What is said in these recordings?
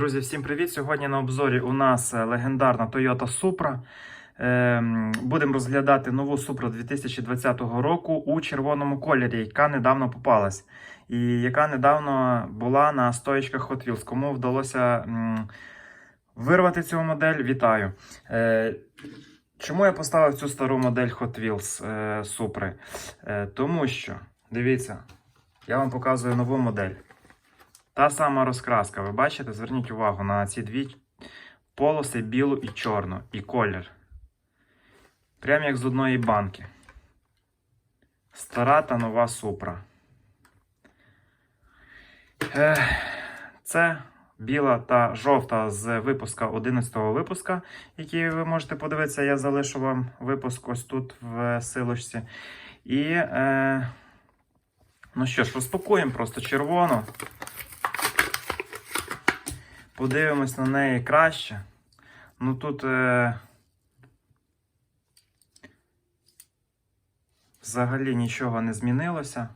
Друзі, всім привіт! Сьогодні на обзорі у нас е, легендарна Toyota Supra. Ем, Будемо розглядати нову Supra 2020 року у червоному кольорі, яка недавно попалась. І яка недавно була на стоїчках Hot Wheels. Кому вдалося вирвати цю модель, вітаю. Е, Чому я поставив цю стару модель Hot Wheels е, Supra? Тому що, дивіться, я вам показую нову модель. Та сама розкраска, ви бачите? Зверніть увагу на ці дві полоси білу і чорну, і колір. Прям як з одної банки. Стара та нова супра. Це біла та жовта з випуска 11-го випуска, який ви можете подивитися, я залишу вам випуск ось тут в силочці. І, е, ну що ж, розпакуємо просто червону. Подивимось на неї краще. Ну тут е... взагалі нічого не змінилося.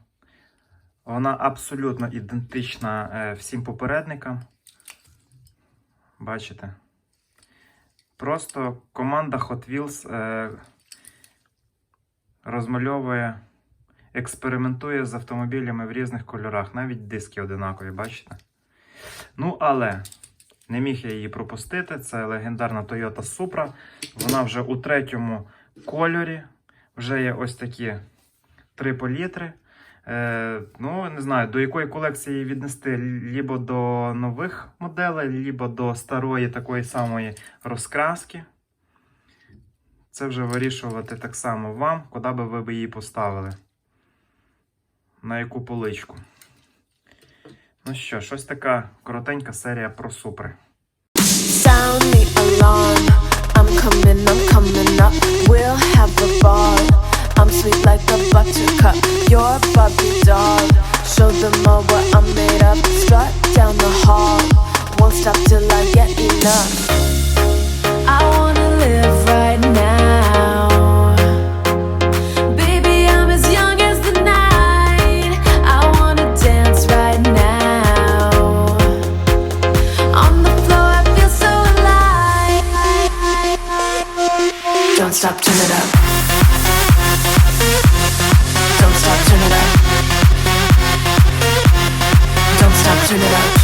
Вона абсолютно ідентична е, всім попередникам. Бачите? Просто команда Hot Wheels е... розмальовує, експериментує з автомобілями в різних кольорах, навіть диски одинакові, бачите? Ну, але не міг я її пропустити. Це легендарна Toyota Supra. Вона вже у третьому кольорі. Вже є ось такі три палітри. Е, ну, не знаю, до якої колекції віднести лібо до нових моделей, лібо до старої такої самої розкраски. Це вже вирішувати так само вам, куди би ви її поставили. На яку поличку. Ну що, щось така коротенька серія про супри. Sound the alarm. I'm coming, stop, turn it up. Don't stop, turn it up. Don't stop, turn it up.